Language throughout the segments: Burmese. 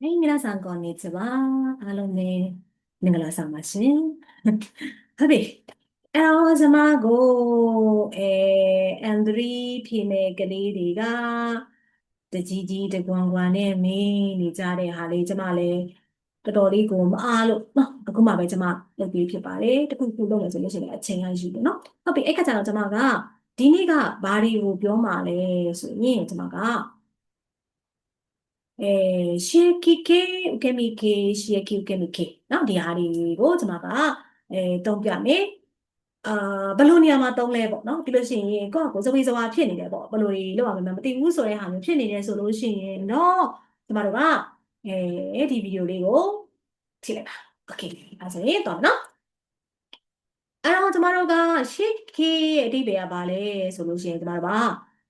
はい、皆さん、こんにちは。အားလုံးပဲမင်္ဂလာဆောင်ပါရှင်။ဟုတ်ပြီ။အဲတော့ကျွန်မကိုအဲအန်ဒရီဖြေမဲ့ကလေးတွေကတကြီးကြီးတကွန်ကွန်နဲ့မင်းနေကြတဲ့ဟာလေးကျွန်မလည်းတော်တော်လေးကိုမအားလို့နော်အခုမှပဲကျွန်မလုပ်ပြီးဖြစ်ပါတယ်။တခုခုလုပ်လို့ဆိုလို့ရှိရင်အချိန်ရရှိတယ်နော်။ဟုတ်ပြီအဲ့ခါကျတော့ကျွန်မကဒီနေ့ကဘာတွေကိုပြောမှာလဲဆိုရင်ကျွန်မက အဲရှေကီကေဥကေမီကေရှေကီဥကေမီကေเนาะဒီဟာတွေကိုကျွန်မကအဲတုံးပြမယ်အာဘယ်လိုနေရာမှာတုံးလဲပေါ့เนาะပြီးလို့ရှိရင်ကိုယ့်ကိုယ်စဝေးစဝါဖြစ်နေတယ်ပေါ့ဘယ်လိုတွေလောက်ရမလဲမသိဘူးဆိုတဲ့ဟာမျိုးဖြစ်နေတယ်ဆိုလို့ရှိရင်တော့ကျွန်မတို့ကအဲဒီဗီဒီယိုလေးကိုကြည့်လိုက်ပါโอเคအဲဆိုရင်တော့เนาะအဲ့တော့ကျမတို့ကရှေ့ခေရဲ့အဓိပ္ပာယ်ကဘာလဲဆိုလို့ရှိရင်ကျမတို့က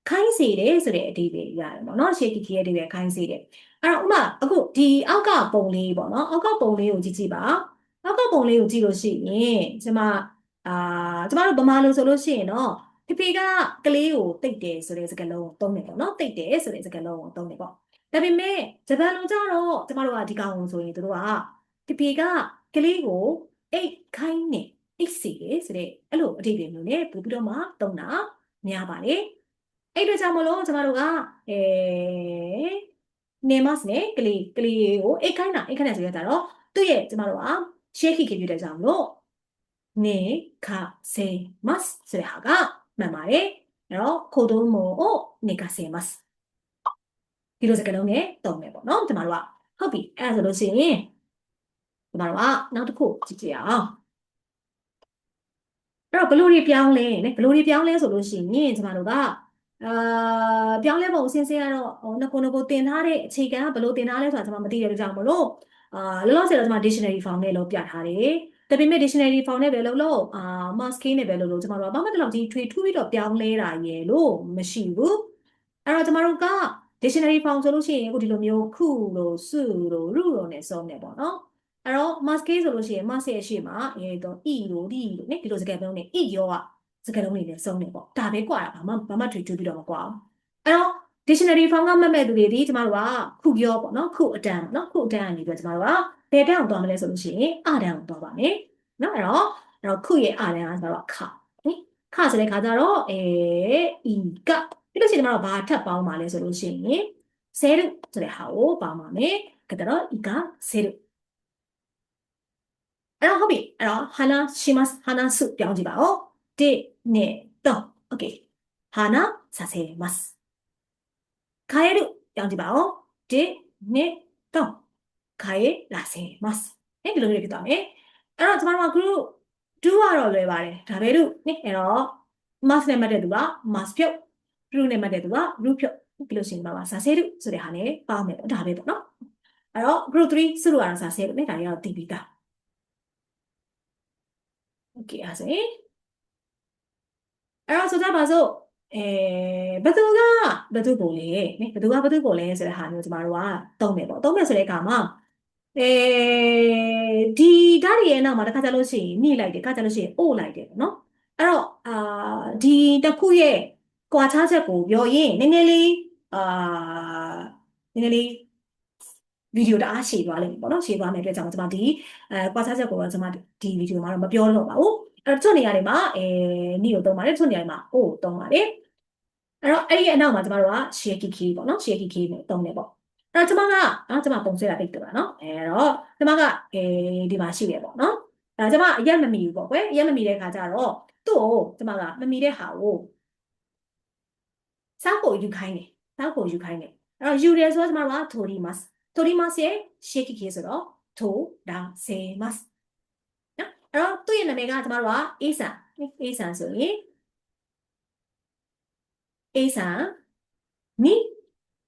ခိုင်းစေတယ်ဆိုတဲ့အဓိပ္ပာယ်ရတယ်ပေါ့နော်ရှေ့ခေရဲ့အဓိပ္ပာယ်ခိုင်းစေတယ်အဲ့တော့ဥမာအခုဒီအောက်ကပုံလေးပေါ့နော်အောက်ကပုံလေးကိုကြည့်ကြည့်ပါအောက်ကပုံလေးကိုကြည့်လို့ရှိရင်ကျမအာကျမတို့ဗမာလိုဆိုလို့ရှိရင်တော့ဖေဖေကကလေးကိုတိတ်တယ်ဆိုတဲ့စကားလုံးကိုသုံးတယ်ပေါ့နော်တိတ်တယ်ဆိုတဲ့စကားလုံးကိုသုံးတယ်ပေါ့ဒါပေမဲ့ဂျပန်လိုကြတော့ကျမတို့ကဒီကောင်ကိုဆိုရင်တို့ကဖေဖေကကလေးကိုအိတ်ခိုင်းနေအိတ်စီတယ်ဆိုတဲ့အဲ့လိုအဓိပ္ပာယ်မျိုးနဲ့ပို့ပြီးတော့မှသုံးတာများပါတယ် အဲ့အတွက်ကြောင့်မလို့ကျမတို့ကအဲနေမတ်နဲ့ကလေးကလေးကိုအိတ်ခိုင်းတာအိတ်ခိုင်းတာဆိုရတာတော့သူ့ရဲ့ကျမတို့ကရှေ့ခိခေပြတဲ့ကြောင့်မလို့နေခဆေမတ်ဆိုတဲ့ဟာကမှန်ပါတယ်အဲ့တော့ခိုဒိုမိုကိုနေခဆေမတ်ဒီလိုစကားလုံးနဲ့တုံးမယ်ပေါ့နော်ကျမတို့ကဟုတ်ပြီအဲ့ဒါဆိုလို့ရှိရင်ကျမတို့ကနောက်တစ်ခုကြည့်ကြည့်အောင်အဲ့တော့ဘလို့တွေပြောင်းလဲနဲ့ဘလို့တွေပြောင်းလဲဆိုလို့ရှိရင်ကျမတို့က အာပြောင်းလဲပုံအစဉ်စဉ်ကတော့ဟိုငကိုငကိုတင်ထားတဲ့အခြေခံကဘလို့တင်ထားလဲဆိုတာကျွန်မမသိတဲ့အတွက်ကြောင့်မလို့အာလောလောဆယ်တော့ကျွန်မ dictionary form နဲ့လို့ပြထားတယ်ဒါပေမဲ့ dictionary form နဲ့ပဲလို့လို့အာ masking နဲ့ပဲလို့လို့ကျွန်တော်တို့ကဘာမှတလောက်ကြီးထွေထူးပြီးတော့ပြောင်းလဲတာရယ်လို့မရှိဘူးအဲ့တော့ကျွန်တော်တို့က dictionary form ဆိုလို့ရှိရင်အခုဒီလိုမျိုးခုလို့စုလို့ရုလို့နဲ့စုံနေပေါ့နော်အဲ့တော့ masking ဆိုလို့ရှိရင် mas ရဲ့ရှေ့မှာအဲတော့ e လို့ d လို့ねဒီလိုစကားပြောနေ e ရောက စကားလုံးတွေနဲ့စုံနေပေါ့ဒါပဲကွာတာဘာမှဘာမှထွေထူးပြီးတော့မကွာဘူးအဲ့တော့ dictionary form ကမှတ်မဲ့သူတွေဒီကျမတို့ကခုပြောပေါ့နော်ခုအတန်းပေါ့နော်ခုအတန်းကနေပြီးတော့ကျမတို့ကဘယ်တန်းအောင်သွားမလဲဆိုလို့ရှိရင်အတန်းအောင်သွားပါမယ်နော်အဲ့တော့အဲ့တော့ခုရဲ့အတန်းကကျမတို့ကခနိခဆိုတဲ့ခါကျတော့အဲဤကပြီးလို့ရှိရင်ကျမတို့ဘာထပ်ပေါင်းပါလဲဆိုလို့ရှိရင်ဆဲရုဆိုတဲ့ဟာကိုပေါင်းပါမယ်ကတတော့ဤကဆဲရုအဲ့တော့ဟုတ်ပြီအဲ့တော့ဟာနာရှိမတ်ဟာနာစုပြောင်းကြည့်ပါဦး 1 2 3 OK ဟာနာさせます変えるပြောင်းကြည့်ပါဦး1 2 3変えらせますねဒီလိုမျိုးဖြစ်သွားမယ်အဲ့တော့ကျမတို့က group do ကတော့လွယ်ပါတယ်ဒါပဲလို့နိအဲ့တော့ mass နဲ့မှတ်တဲ့သူက mass ဖြုတ် group နဲ့မှတ်တဲ့သူက group ဖြုတ်ပြီးလို့ရှိရင်ပါပါစာစေရုဆိုတဲ့ဟာနဲ့ပေါင်းမယ်ပေါ့ဒါပဲပေါ့နော်အဲ့တော့ group 3စုလို့ရတာစာစေရုနဲ့ဒါတွေကတော့တည်ပြီးသား okay အဲ့ဆိုရင် အဲ့တော့ဆိုကြပါစို့အဲဘသူကဘသူကိုလဲနိဘသူကဘသူကိုလဲဆိုတဲ့ဟာမျိုးကျမတို့ကသုံးမယ်ပေါ့သုံးမယ်ဆိုတဲ့အခါမှာအဲဒီဓာတ်တွေရဲ့နောက်မှာတစ်ခါကျလို့ရှိရင်ညှိလိုက်တယ်တစ်ခါကျလို့ရှိရင်အို့လိုက်တယ်ပေါ့နော်အဲ့တော့အာဒီတစ်ခုရဲ့ကွာခြားချက်ကိုပြောရင်နည်းနည်းလေးအာနည်းနည်းလေးဗီဒီယိုတအားရှည်သွားလိမ့်မယ်ပေါ့နော်ရှည်သွားမယ်အတွက်ကြောင့်ကျွန်မဒီအဲကွာခြားချက်ကိုတော့ကျွန်မဒီဗီဒီယိုမှာတော့မပြောတော့ပါဘူး အဲ့တော့တချို့နေရာတွေမှာအဲနီကိုသုံးပါတယ်တချို့နေရာတွေမှာအိုကိုသုံးပါတယ်အဲ့တော့အဲ့ဒီအနောက်မှာကျွန်မတို့က share key key ပေါ့နော် share key key ကိုသုံးတယ်ပေါ့အဲ့တော့ကျွန်မကနော်ကျွန်မပုံဆွဲတာတိတ်တယ်ပါနော်အဲ့တော့ကျွန်မကအဲဒီမှာရှိတယ်ပေါ့နော်အဲ့တော့ကျွန်မအရက်မမီဘူးပေါ့ကွယ်အရက်မမီတဲ့ခါကျတော့သူ့ကိုကျွန်မကမမီတဲ့ဟာကိုစောက်ကိုယူခိုင်းတယ်စောက်ကိုယူခိုင်းတယ်အဲ့တော့ယူတယ်ဆိုတော့ကျွန်မက torimas torimas ရဲ့ share key key ဆိုတော့ to da se mas အဲ့တော့သူ့ရဲ့နာမည်ကကျမတို့ကအေးဆန်အေးဆန်ဆိုရင်အေးဆန်နိ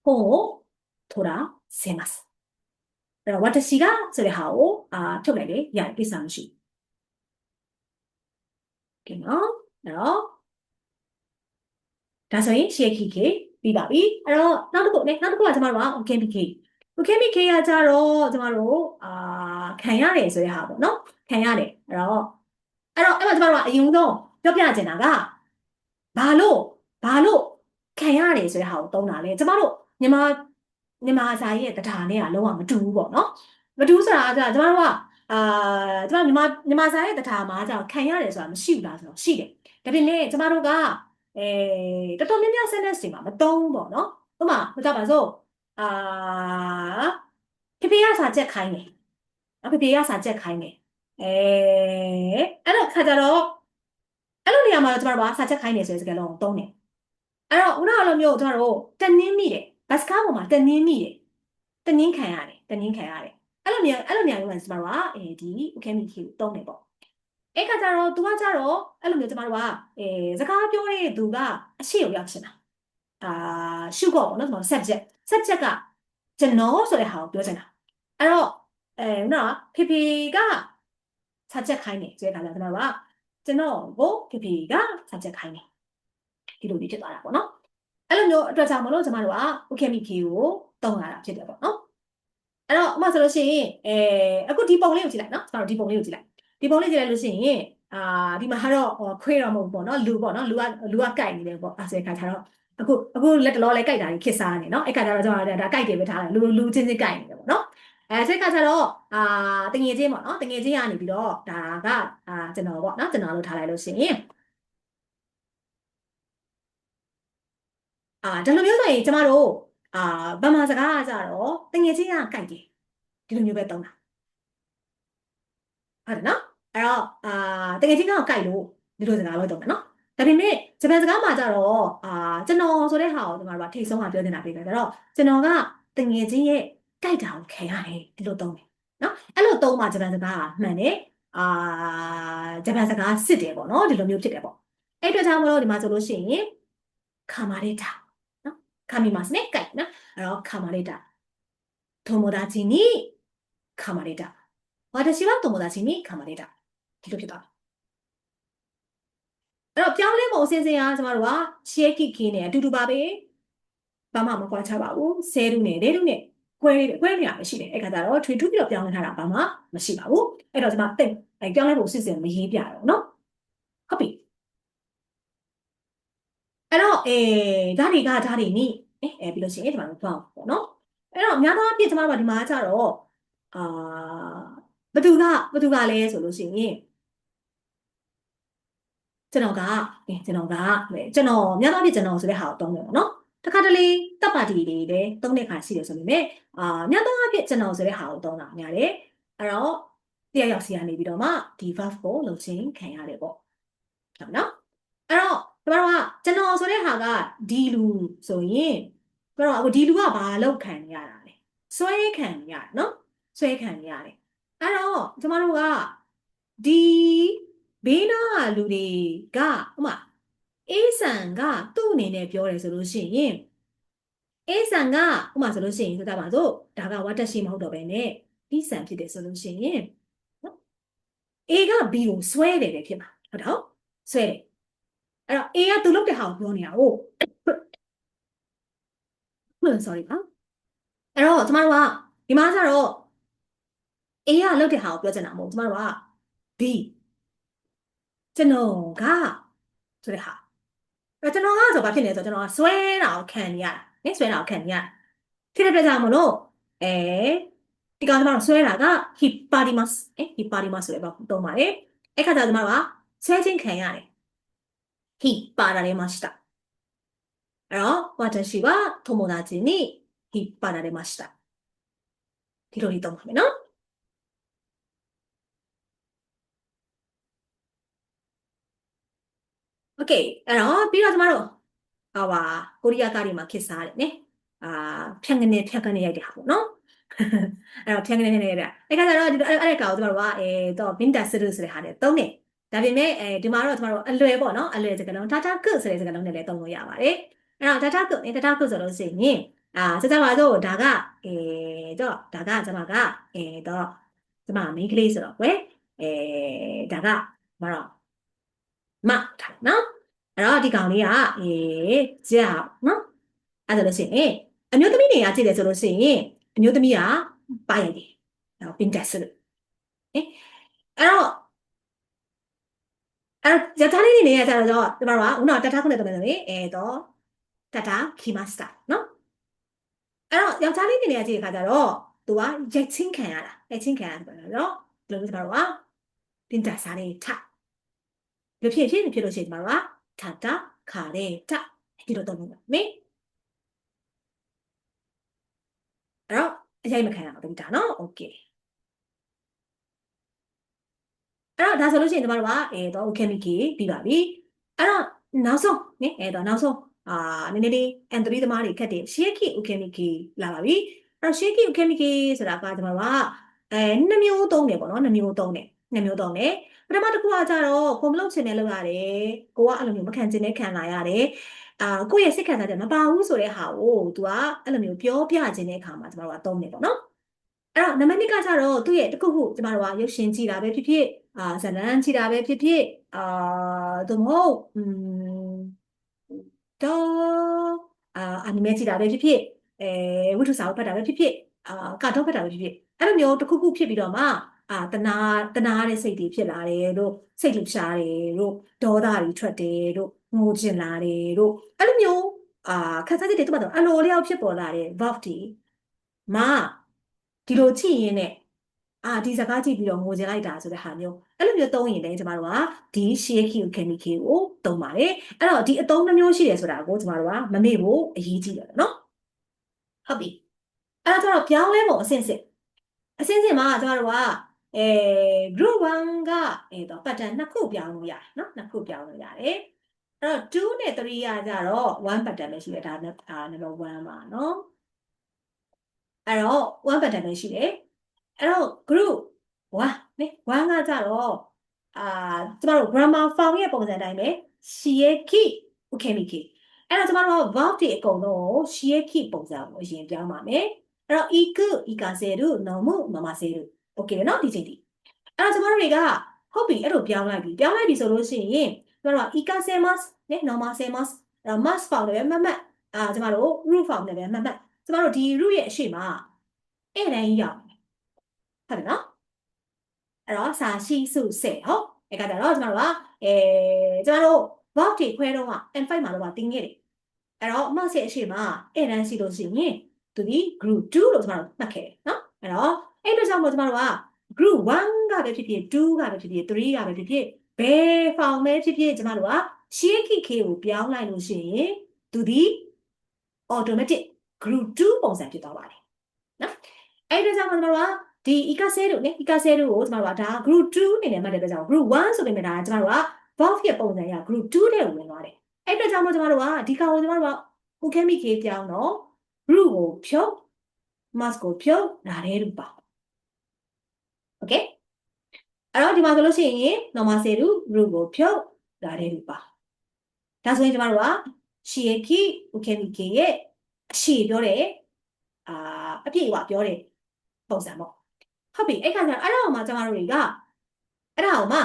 ကိုထိုရာဆေမတ်အဲ့တော့ဝတ်တစီကဆိုတဲ့ဟာကိုအာထုတ်လိုက်လေရတယ်ကိစ္စမရှိဘူးကဲနော်အဲ့တော့ဒါဆိုရင် share key ပြီးပါပြီအဲ့တော့နောက်တစ်ခုနဲ့နောက်တစ်ခုကကျမတို့က OKBK OKBK ကကြတော့ကျမတို့အာခံရတယ်ဆိုတဲ့ဟာပေါ့နော်ခံရတယ်အဲ့တော့အဲ့တော့အဲ့မှာကျမတို့ကအရင်ဆုံးပြောပြချင်တာကဘာလို့ဘာလို့ခံရတယ်ဆိုတဲ့ဟာကိုသုံးတာလေကျမတို့မြန်မာမြန်မာစာရေးရဲ့တရားနဲ့ကလုံးဝမတူဘူးပေါ့နော်မတူဘူးဆိုတာကကျမတို့ကအာကျမမြန်မာမြန်မာစာရဲ့တရားမှာကျတော့ခံရတယ်ဆိုတာမရှိဘူးလားဆိုတော့ရှိတယ်ဒါပေမဲ့ကျမတို့ကအဲတော်တော်များများ sentence တွေမှာမသုံးဘူးပေါ့နော်ဥပမာမကြပါစို့အာဖေဖေကစာချက်ခိုင်းတယ်နော်ဖေဖေကစာချက်ခိုင်းတယ် အဲအဲ့တော့ခါကြတော့အဲ့လိုနေရာမှာတော့ကျမတို့ကစာချက်ခိုင်းတယ်ဆိုတဲ့စကားလုံးကိုသုံးတယ်အဲ့တော့ဦးနာလိုမျိုးကျမတို့တနင်းမိတယ်ဘတ်စကားပေါ်မှာတနင်းမိတယ်တနင်းခံရတယ်တနင်းခံရတယ်အဲ့လိုနေရာအဲ့လိုနေရာမျိုးကကျမတို့ကအဲဒီဥခဲမိကြီးကိုသုံးတယ်ပေါ့အဲ့ခါကျတော့ तू ကကျတော့အဲ့လိုမျိုးကျမတို့ကအဲစကားပြောတဲ့သူကအရှိကိုရောက်ချင်တာအာရှုကောပေါ့နော်ကျမတို့ subject subject ကကျွန်တော်ဆိုတဲ့ဟာကိုပြောချင်တာအဲ့တော့အဲနော်ဖေဖေက စာချက်ခိုင်းနေဆိုတဲ့ခါကျကျွန်တော်ကကျွန်တော်ကိုဖေဖေကစာချက်ခိုင်းနေဒီလိုလေးဖြစ်သွားတာပေါ့နော်အဲ့လိုမျိုးအတွက်ကြောင့်မလို့ကျမတို့က okay မိခေကိုတုံးလာတာဖြစ်တယ်ပေါ့နော်အဲ့တော့ဥပမာဆိုလို့ရှိရင်အဲအခုဒီပုံလေးကိုကြည့်လိုက်နော်ကျမတို့ဒီပုံလေးကိုကြည့်လိုက်ဒီပုံလေးကြည့်လိုက်လို့ရှိရင်အာဒီမှာကတော့ခွေးတော့မဟုတ်ဘူးပေါ့နော်လူပေါ့နော်လူကလူကကြိုက်နေတယ်ပေါ့အဲဆိုတဲ့ခါကျတော့အခုအခုလက်တလောလဲကြိုက်တာကြီးခစ်စားနေနော်အဲ့ခါကျတော့ကျွန်တော်ဒါကြိုက်တယ်ပဲထားတယ်လူလူချင်းချင်းကြိုက်နေတယ်ပေါ့နော် အဲဆိုတဲ့ခါကျတော့အာတငယ်ချင်းပေါ့နော်တငယ်ချင်းကနေပြီးတော့ဒါကအာကျွန်တော်ပေါ့နော်ကျွန်တော်လို့ထားလိုက်လို့ရှိရင်အာဒါလိုမျိုးဆိုရင်ကျမတို့အာဗမာစကားကကြတော့တငယ်ချင်းကကြိုက်တယ်ဒီလိုမျိုးပဲသုံးတာဟုတ်တယ်နော်အဲ့တော့အာတကယ်ချင်းကတော့ကြိုက်လို့ဒီလိုစကားပဲသုံးတယ်နော်ဒါပေမဲ့ဂျပန်စကားမှာကြတော့အာကျွန်တော်ဆိုတဲ့ဟာကိုကျွန်တော်တို့ကထိတ်ဆုံးကပြောနေတာပြတယ်ဒါတော့ကျွန်တော်ကတငယ်ချင်းရဲ့ ကြိုက်တာကိုခံရတယ်ဒီလိုသုံးတယ်နော်အဲ့လိုသုံးမှဂျပန်စကားကမှန်တယ်အာဂျပန်စကားစစ်တယ်ပေါ့နော်ဒီလိုမျိုးဖြစ်တယ်ပေါ့အဲ့အတွက်ကြောင့်မလို့ဒီမှာဆိုလို့ရှိရင်ခါမာလေးတာနော်ခါမီမတ်နဲ့ကြိုက်နော်အဲ့တော့ခါမာလေးတာ友達に噛まれた。私は友達に噛まれた。ဒီလိုဖြစ်သွားအဲ့တော့ပြောင်းလဲပုံအစင်းစင်းအားကျမတို့ကရှဲကိကင်းနဲ့အတူတူပါပဲဘာမှမကွာခြားပါဘူးဆဲရုနဲ့ဒဲရုနဲ့ ကွဲကွဲနေရမရှိတယ်အဲ့ခါကျတော့ထွေထူးပြီးတော့ပြောင်းလဲထားတာဘာမှမရှိပါဘူးအဲ့တော့ကျမတိတ်အဲ့ပြောင်းလဲပုံစစ်စစ်မရေးပြတော့နော်ဟုတ်ပြီအဲ့တော့အဲဓာတ်တွေကဓာတ်တွေနိအဲအဲပြီးလို့ရှိရင်ဒီမှာတော့ပေါ့နော်အဲ့တော့အများသောအားဖြင့်ကျမတို့ကဒီမှာကျတော့အာဘသူကဘသူကလဲဆိုလို့ရှိရင်ကျွန်တော်ကအဲကျွန်တော်ကကျွန်တော်များသောအားဖြင့်ကျွန်တော်ဆိုတဲ့ဟာကိုတုံးတယ်ပေါ့နော် တခါတလေတပ်ပါတီတွေလည်းတုံးတဲ့ခါရှိတယ်ဆိုပေမဲ့အာများသောအားဖြင့်ကျွန်တော်ဆိုတဲ့ဟာကိုတုံးတာများတယ်အဲ့တော့တယောက်ယောက်စီကနေပြီးတော့မှဒီ verb ကိုလုပ်ချင်းခံရတယ်ပေါ့ဟုတ်နော်အဲ့တော့ကျမတို့ကကျွန်တော်ဆိုတဲ့ဟာကဒီလူဆိုရင်ကျမတို့ကအခုဒီလူကဘာလောက်ခံရတာလဲစွဲခံရနော်ဆွဲခံရတယ်အဲ့တော့ကျမတို့ကဒီဘေးနားလူတွေကဥမာ အေးဆန်ကသူ့အနေနဲ့ပြောတယ်ဆိုလို့ရှိရင်အေးဆန်ကဥမာဆိုလို့ရှိရင်ဆိုကြပါစို့ဒါကဝတ်တက်ရှိမဟုတ်တော့ဘဲနဲ့ပြီးဆန်ဖြစ်တယ်ဆိုလို့ရှိရင်နော်အေက B ကိုဆွဲတယ်ပဲဖြစ်မှာဟုတ်တော့ဆွဲတယ်အဲ့တော့ A ကသူလုပ်တဲ့ဟာကိုပြောနေတာဟုတ် sorry ပါအဲ့တော့ကျမတို့ကဒီမှာကျတော့ A ကလောက်တဲ့ဟာကိုပြောချင်တာမဟုတ်ကျမတို့က B ကျွန်တော်ကဆိုတဲ့ဟာအဲ့ ကျွန်တော်ကဆိုဘာဖြစ်နေလဲဆိုတော့ကျွန်တော်ကဆွဲတာကိုခံနေရတာနင်ဆွဲတာကိုခံနေရဖြစ်တဲ့ပြကြမလို့အဲဒီကောင်ကျမတို့ဆွဲတာက hipparimas အဲ hipparimas ဆိုတဲ့ဘာသုံးပါတယ်အဲ့ခါကျကျမတို့ကဆွဲခြင်းခံရတယ် hippararemashita အဲ့တော့私は友達に引っ張られましたဒီလိုလေးသုံးပါမယ်နော် Okay အဲ့တော့ပြီးတော့ကျမတို့ဟာပါကိုရီးယားကားတွေမှာခစ်စားတယ်နော်အာဖြန်ကနေဖြန်ကနေရိုက်တဲ့ဟာပေါ့နော်အဲ့တော့ဖြန်ကနေဖြန်ကနေရိုက်တာအဲ့ကကြတော့ဒီအဲ့အဲ့ကောင်ကျမတို့ကအဲတော့ winter series ဆိုတဲ့ဟာနဲ့သုံးတယ်ဒါပေမဲ့အဲဒီမှာတော့ကျမတို့အလွယ်ပေါ့နော်အလွယ်စကားလုံး data good ဆိုတဲ့စကားလုံးနဲ့လည်းသုံးလို့ရပါတယ်အဲ့တော့ data good အဲ data good ဆိုလို့ရှိရင်အာစကြပါစို့ဒါကအဲတော့ဒါကကျမကအဲတော့ကျမ main ကလေးဆိုတော့ကွယ်အဲဒါကမတော့မထားနော် အဲ့တော့ဒီကောင်လေးကအေးကြာနော်အဲ့ဒါလို့ရှိရင်အမျိုးသမီးတွေကကြည့်တယ်ဆိုလို့ရှိရင်အမျိုးသမီးကပါရိုက်တယ်နော်ပင်တက်ဆိုလို့အေးအဲ့တော့အဲ့တော့ဇာတ်လေးတွေနေရကြတော့ဒီမှာကဦးနော်တတ်ထားခုနဲ့တော့မယ်ဆိုရင်အဲတော့တတ်တာခီမစတာနော်အဲ့တော့ယောက်ျားလေးနေနေကြည့်တဲ့ခါကျတော့သူကရိုက်ချင်းခံရတာရိုက်ချင်းခံရတယ်ပေါ့နော်ဒီလိုမျိုးကျမတို့ကတင်တာစားလေးထဒီဖြစ်ဖြစ်ဖြစ်လို့ရှိရင်ကျမတို့က ထတာခါတဲ့ထဒီလိုတော့လုပ်မယ်မေအဲ့တော့အရိုက်မခံရအောင်တင်တာနော်โอเคအဲ့တော့ဒါဆိုလို့ရှိရင်ကျမတို့ကအဲတော့ chemical ပြီးပါပြီအဲ့တော့နောက်ဆုံးနိအဲတော့နောက်ဆုံးအာနည်းနည်းလေး N3 သမားတွေခက်တယ် Shiki Ukemiki လာပါပြီအဲ့တော့ Shiki Ukemiki ဆိုတာကကျွန်တော်ကအဲနှစ်မျိုးသုံးတယ်ပေါ့နော်နှစ်မျိုးသုံးတယ် နှစ်မျိုးသုံးတယ်ပထမတစ်ခုကကြတော့ကိုမလုပ်ချင်တဲ့လုပ်ရတယ်ကိုကအဲ့လိုမျိုးမခံချင်တဲ့ခံလာရတယ်အာကိုယ့်ရဲ့စိတ်ခံစားချက်မပါဘူးဆိုတဲ့ဟာကို तू ကအဲ့လိုမျိုးပြောပြခြင်းတဲ့အခါမှာကျွန်တော်ကသုံးတယ်ပေါ့နော်အဲ့တော့နံပါတ်2ကကြတော့သူ့ရဲ့တစ်ခုခုကျွန်တော်ကရုပ်ရှင်ကြည့်တာပဲဖြစ်ဖြစ်အာဇာတ်လမ်းကြည့်တာပဲဖြစ်ဖြစ်အာသို့မဟုတ်อืมတော့အာအနီမေကြည့်တာပဲဖြစ်ဖြစ်အဲဝိထုစာအုပ်ဖတ်တာပဲဖြစ်ဖြစ်အာကာတွန်းဖတ်တာပဲဖြစ်ဖြစ်အဲ့လိုမျိုးတစ်ခုခုဖြစ်ပြီးတော့မှ အာတနာတနာတဲ့စိတ်တွေဖြစ်လာတယ်တို့စိတ်လှရှားတယ်တို့ဒေါသတွေထွက်တယ်တို့ငိုချင်လာတယ်တို့အဲ့လိုမျိုးအာခံစားချက်တွေတူတော့အလိုလျောက်ဖြစ်ပေါ်လာတဲ့ verb တွေမှာဒီလိုကြည့်ရင်းနဲ့အာဒီစကားကြည့်ပြီးတော့ငိုချင်လိုက်တာဆိုတဲ့ဟာမျိုးအဲ့လိုမျိုးသုံးရင်လည်းကျမတို့ကဒီ shake you can be ကိုသုံးပါတယ်အဲ့တော့ဒီအသုံးနှမျိုးရှိတယ်ဆိုတာကိုကျမတို့ကမမေ့ဖို့အရေးကြီးတယ်နော်ဟုတ်ပြီအဲ့တော့ကျတော့ပြောင်းလဲပုံအဆင့်ဆင့်အဆင့်ဆင့်မှာကျမတို့က အဲ group 1ကအဲတော့ pattern နှစ်ခုပြောင်းလို့ရတယ်နော်နှစ်ခုပြောင်းလို့ရတယ်အဲ့တော့2နဲ့3ကကြတော့1 pattern ပဲရှိတယ်ဒါ number 1ပါနော်အဲ့တော့1 pattern ပဲရှိတယ်အဲ့တော့ group 1နိ1ကကြတော့အာကျမတို့ grammar form ရဲ့ပုံစံတိုင်းပဲ shieki ukemiki အဲ့တော့ကျမတို့ verb တွေအကုန်လုံးကို shieki ပုံစံကိုအရင်ပြောင်းပါမယ်အဲ့တော့ iku ikaseru nomu mamaseru okay เนาะဒီချိန်ဒီအဲ့တော့ကျမတို့တွေကဟုတ်ပြီအဲ့လိုပြောင်းလိုက်ပြီပြောင်းလိုက်ပြီဆိုလို့ရှိရင်ကျမတို့က ikasemas နဲ့ nomasemas အဲ့တော့ mas form နဲ့ပဲမှတ်မှတ်အာကျမတို့ root form နဲ့ပဲမှတ်မှတ်ကျမတို့ဒီ root ရဲ့အရှိမအဲ့တိုင်းရောက်ဟုတ်တယ်နော်အဲ့တော့စာရှိစုစေဟုတ်အဲ့ကကြတော့ကျမတို့ကအဲကျမတို့ verb တွေခွဲတော့က N5 မှာတော့တင်ခဲ့တယ်အဲ့တော့ mass ရဲ့အရှိမအဲ့တန်းရှိလို့ရှိရင်သူဒီ group 2လို့ကျမတို့မှတ်ခဲ့တယ်နော်အဲ့တော့ အဲ့အတွက်ကြောင့်မို့ကျမတို့က group 1ကပဲဖြစ်ဖြစ်2ကပဲဖြစ်ဖြစ်3ကပဲဖြစ်ဖြစ်ဘယ် form ပဲဖြစ်ဖြစ်ကျမတို့က shake k ကိုပြောင်းလိုက်လို့ရှိရင်သူဒီ automatic group 2ပုံစံဖြစ်သွားပါတယ်နော်အဲ့အတွက်ကြောင့်မို့ကျမတို့ကဒီ ika0 နဲ့ ika0 ကိုကျမတို့ကဒါ group 2အနေနဲ့မှတ်တဲ့အတွက်ကြောင့် group 1ဆိုပေမဲ့ဒါကျမတို့က valve ရဲ့ပုံစံရ group 2တဲ့ကိုဝင်သွားတယ်အဲ့အတွက်ကြောင့်မို့ကျမတို့ကဒီကောင်ကိုကျမတို့က ukemi k ပြောင်းတော့ group ကိုဖြုတ် mask ကိုဖြုတ်ဒါတဲ့လို့ပါ okay အဲ့တော့ဒီမှာဆိုလို့ရှိရင် normal cell တို့ root ကိုဖြုတ်လာတဲ့လူပါဒါဆိုရင်ကျမတို့ကရှီယခိဥကေမိကေရဲ့အရှိပြောတယ်အာအပြည့်အဝပြောတယ်ပုံစံပေါ့ဟုတ်ပြီအဲ့ခါကျတော့အဲ့ဒါအောင်မှကျမတို့တွေကအဲ့ဒါအောင်မှ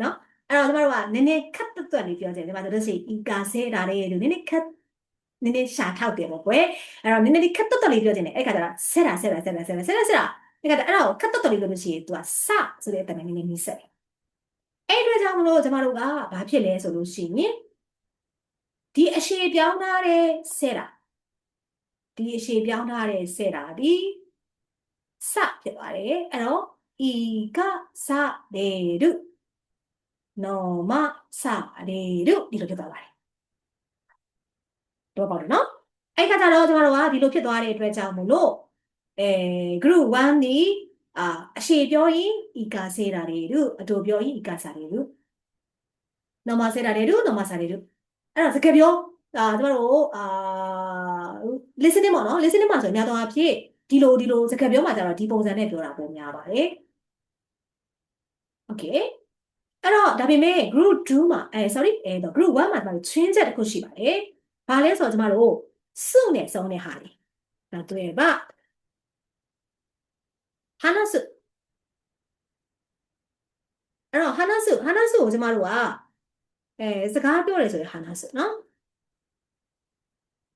နော်အဲ့တော့ကျမတို့ကနည်းနည်းခက်တွက်နေပြောကြတယ်ဒီမှာဆိုလို့ရှိရင်အီကာဆဲတာတဲ့လူနည်းနည်းခက်နည်းနည်းရှာထောက်တယ်ပေါ့ကွယ်အဲ့တော့နည်းနည်းခက်တွက်တွက်လေးပြောကြတယ်အဲ့ခါကျတော့ဆဲတာဆဲတာဆဲတာဆဲတာဆဲတာဆဲတာ အဲ့ခါကျအဲ့ဒါကိုခက်တွတ်တွတ်လေးလို့ရှိရင် तू ကစဆိုတဲ့အတန်နည်းနည်းနီးဆက်တယ်အဲ့အတွက်ကြောင့်မလို့ကျမတို့ကဘာဖြစ်လဲဆိုလို့ရှိရင်ဒီအရှိပြောင်းထားတဲ့ဆဲတာဒီအရှိပြောင်းထားတဲ့ဆဲတာဒီစဖြစ်ပါတယ်အဲ့တော့ဤကစဒေရုနော်မစဒေရုဒီလိုဖြစ်သွားပါတယ်တော့ပေါ့နော်အဲ့ခါကျတော့ကျမတို့ကဒီလိုဖြစ်သွားတဲ့အတွက်ကြောင့်မို့လို့ အဲ group 1ဒီအာအရှိပြောရင်ဤကစေတာတွေတို့အတူပြောရင်ဤကစားတွေတို့နော်မစေတာတွေတို့နော်မစားတွေတို့အဲ့တော့စကားပြောအာကျမတို့အာ listening ပေါ့နော် listening မှာဆိုရင်အများသောအားဖြင့်ဒီလိုဒီလိုစကားပြောမှကျတော့ဒီပုံစံနဲ့ပြောတာပုံများပါတယ်။ Okay အဲ့တော့ဒါပေမဲ့ group 2မှာအဲ sorry အဲတော့ group 1မှာကျမတို့ change ချက်တစ်ခုရှိပါတယ်။ဘာလဲဆိုတော့ကျမတို့စုနဲ့စုံတဲ့ဟာတွေ။ဒါတွေ့ပါ။ ဟာနာစုအဲ့တော့ဟာနာစုဟာနာစုကိုကျမတို့ကအဲစကားပြောတယ်ဆိုရင်ဟာနာစုနော်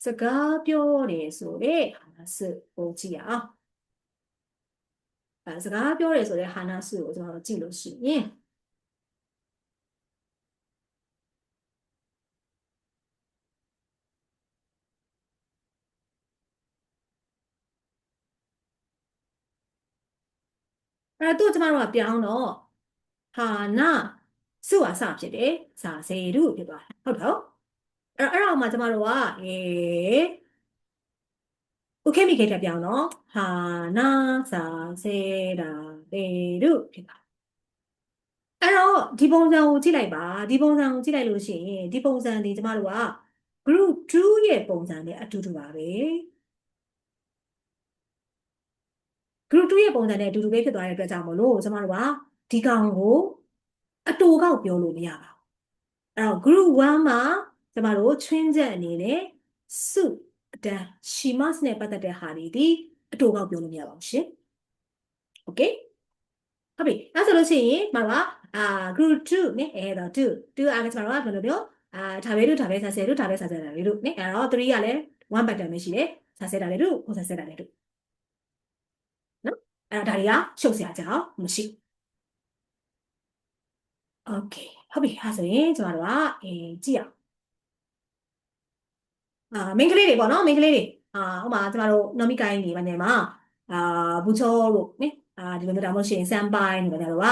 စကားပြောတယ်ဆိုတဲ့ဟာနာစုကိုကြည့်ရအောင်အဲစကားပြောတယ်ဆိုတဲ့ဟာနာစုကိုကျွန်တော်တို့ကြည့်လို့ရှိရင် အဲ့တော့သူ့ကျမတို့ကပြောင်းတော့ဟာနာစုဟာစဖြစ်တယ်စာစေရုဖြစ်သွားတယ်ဟုတ်တော့အဲ့တော့အဲ့တော့မှကျမတို့ကအေးโอเคမိခေတ္တပြောင်းတော့ဟာနာစာစေတာတေရုဖြစ်သွားအဲ့တော့ဒီပုံစံကိုကြည့်လိုက်ပါဒီပုံစံကိုကြည့်လိုက်လို့ရှိရင်ဒီပုံစံဒီကျမတို့က group 2ရဲ့ပုံစံနဲ့အတူတူပါပဲ group 2ရဲ့ပုံစံနဲ့အတူတူပဲဖြစ်သွားတဲ့အတွက်ကြောင့်မလို့ကျမတို့ကဒီကောင်ကိုအတူကောက်ပြောလို့မရပါဘူးအဲ့တော့ group 1မှာကျမတို့ချွင်းချက်အနေနဲ့စုအတန်းရှီမတ်နဲ့ပတ်သက်တဲ့ဟာတွေဒီအတူကောက်ပြောလို့မရပါဘူးရှင် okay ဟုတ်ပြီအဲ့ဆိုလို့ရှိရင်မမအာ group 2နဲ့အဲ့တော့2 2အားကကျမတို့ကဘယ်လိုပြောအာဒါပဲလို့ဒါပဲဆာဆယ်လို့ဒါပဲဆာဆယ်တာလေလို့နဲ့အဲ့တော့3ကလည်း1 pattern ပဲရှိတယ်ဆာဆယ်တာလေလို့ဟိုဆာဆယ်တာလေလို့နော် အဲ့တော့ဒါတွေကရှုပ်စရာကြောင်မရှိဘူး Okay ဟုတ်ပြီအဲ့ဆိုရင်ကျမတို့ကအေးကြည့်အောင်အာမိန်းကလေးတွေပေါ့နော်မိန်းကလေးတွေအာဥမာကျမတို့နော်မီကိုင်းတွေဗနေမှာအာဘူချောတို့နိအာဒီလိုမျိုးတောင်မရှိရင်ဆမ်ပိုင်းတွေဗနေတော့က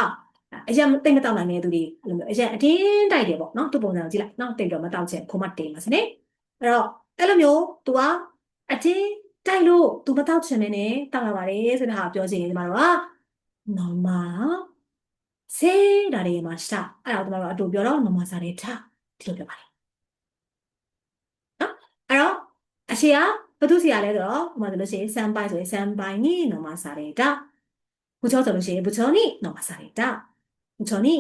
အရင်တိတ်မတောက်နိုင်တဲ့သူတွေအဲ့လိုမျိုးအရင်အတင်းတိုက်တယ်ပေါ့နော်သူ့ပုံစံကိုကြည့်လိုက်နော်တိတ်တော့မတောက်ချင်ခုမတင်ပါစနေအဲ့တော့အဲ့လိုမျိုး तू ကအတင်း တိုက်လို့ तू မတောက်ချင်နေနဲ့တောက်လာပါတယ်ဆိုတဲ့ဟာပြောချင်ရင်ဒီမှာတော့ normal စေးဒါတွေမှာရှအဲ့တော့ဒီမှာတော့အတူပြောတော့ normal စာတွေထားဒီလိုပြောပါတယ်နော်အဲ့တော့အရှိကဘသူစီရလဲဆိုတော့ဥပမာဆိုလို့ရှိရင်စမ်ပိုင်းဆိုရင်စမ်ပိုင်းနီ normal စာတွေတာဘူးချောဆိုလို့ရှိရင်ဘူးချောနီ normal စာတွေတာဘူးချောနီ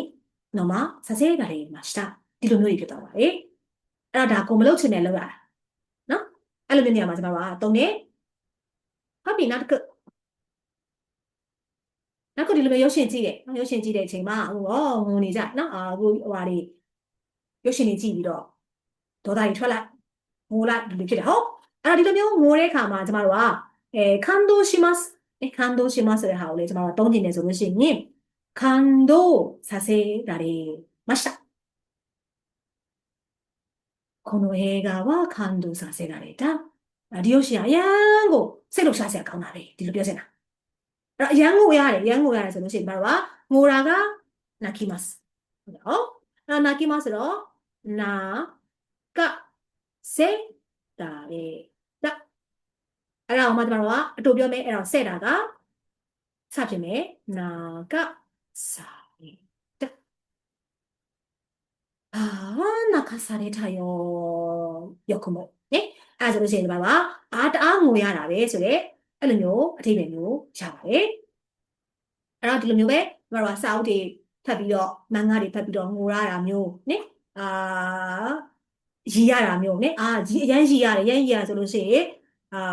နော်မဆဆဲဒါတွေမှာရှဒီလိုမျိုးတွေဖြစ်သွားပါတယ်အဲ့တော့ဒါကိုမလုပ်ချင်တယ်လောက်ရတာနော်အဲ့လိုမျိုးနေရာမှာကျွန်တော်ကတုံးနေ ဟုတ်ပြီနောက်တစ်ခုနောက်ခုဒီလိုမျိုးရုပ်ရှင်ကြည့်တယ်နော်ရုပ်ရှင်ကြည့်တဲ့အချိန်မှာဟိုဩငုံနေကြနော်အာဟိုဟိုဟာတွေရုပ်ရှင်တွေကြည့်ပြီးတော့ဒေါသတွေထွက်လိုက်ငိုလိုက်ဒီလိုဖြစ်တယ်ဟုတ်အဲ့တော့ဒီလိုမျိုးငိုတဲ့အခါမှာကျွန်တော်တို့ကအဲ感動しますえ感動しますဆိုတဲ့ဟာကိုလေကျွန်တော်တို့တုံးကျင်နေဆိုလို့ရှိရင်感動させられました。この映画は感動させられた。 ဒီရုပ်ရှင်အရန်ကိုစိတ်လှုပ်ရှားစရာကောင်းတာပဲဒီလိုပြောစင်တာအဲ့တော့အရန်ကိုရတယ်အရန်ကိုရတယ်ဆိုလို့ရှိရင်ဘာလို့ငိုတာက泣きますဟုတ်တော့အဲ့泣きますဆိုတော့နာကစေတာလေတာအဲ့ဒါမှကျွန်တော်ကအတူပြောမယ်အဲ့တော့ဆက်တာကစဖြစ်မယ်နာကစားああ、泣かされたよ。よくも。ね。 အဲ့ဒါဆိုလို့ရှိရင်ဒီမှာပါအားတအားငိုရတာပဲဆိုတော့အဲ့လိုမျိုးအထိပ္ပယ်မျိုးရပါတယ်အဲ့တော့ဒီလိုမျိုးပဲကျမတို့ကစာအုပ်တွေဖတ်ပြီးတော့မန်ငါတွေဖတ်ပြီးတော့ငိုရတာမျိုးနိအာရီရတာမျိုးနိအာရီအရန်ရီရတယ်ရန်ရီရဆိုလို့ရှိရင်အာ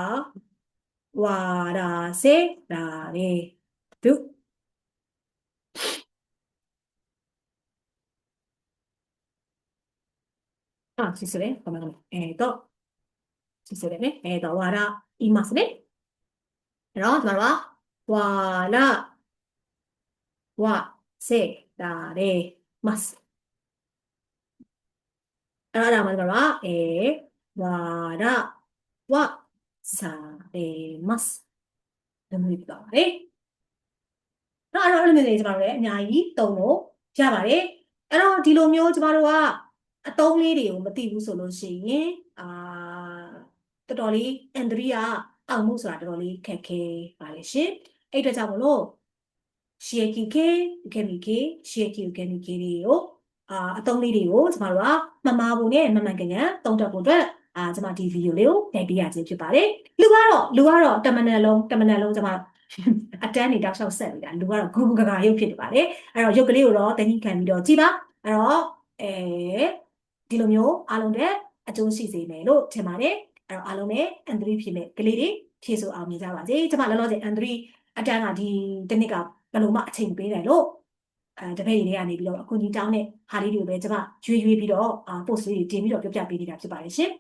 ဝါရာစေတာနေဒုအာစစ်စလေဘာမှမလုပ်အဲတော့ と、しすね。えっと、わら、いますね。အဲ့တော့ဒီမှာကဝါလာဝစေတာရေမတ်အဲ့တော့ဒါမှဒီမှာကအဲဝါလာဝစာရေမတ်ဒီလိုပြတော့လေတော့အဲ့တော့အဲ့လိုမျိုးတွေကျမတို့လည်းအများကြီးတုံလို့ရပါတယ်အဲ့တော့ဒီလိုမျိုးကျမတို့ကအတုံးလေးတွေကိုမသိဘူးဆိုလို့ရှိရင်အာ တော်တော်လေးအန်ဒရီယာအောင်မှုဆိုတာတော်တော်လေးခက်ခဲပါလေရှင်အဲ့အတွက်ကြောင့်မလို့ရှီယကီကေကဲမီကေရှီယကီကဲမီကေတွေကိုအာအတုံးလေးတွေကိုကျမတို့ကမမာဖို့နဲ့မမှန်ကန်ကန်တုံးတက်ဖို့အတွက်အာကျမဒီဗီဒီယိုလေးကိုတင်ပြရခြင်းဖြစ်ပါတယ်လူကတော့လူကတော့တမန်နယ်လုံးတမန်နယ်လုံးကျမအတန်းနေတောက်လျှောက်ဆက်နေတာလူကတော့ဂူဂူဂါရုပ်ဖြစ်နေပါတယ်အဲ့တော့ရုပ်ကလေးကိုတော့တင်းကြီးခံပြီးတော့ကြည်ပါအဲ့တော့အဲဒီလိုမျိုးအားလုံးတဲ့အကျိုးရှိစေမယ်လို့ထင်ပါတယ် အဲ့တော့အားလုံးနဲ့ N3 ဖြစ်မဲ့ကလေးတွေဖြည့်ဆိုအောင်မြင်ကြပါစေကျွန်မလောလောဆယ် N3 အတန်းကဒီတနစ်ကဘယ်လိုမှအချိန်ပေးတယ်လို့အဲတပည့်တွေကနေပြီးတော့အကူကြီးတောင်းတဲ့ဟာလေးတွေကိုပဲကျွန်မရွေးရွေးပြီးတော့အာ post လေးတင်ပြီးတော့ပြောပြပေးနေတာဖြစ်ပါတယ်ရှင်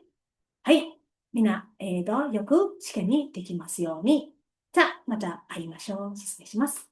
はいみんな、えーと、よく試験にできますように。じゃあ、また会いましょう。失礼します。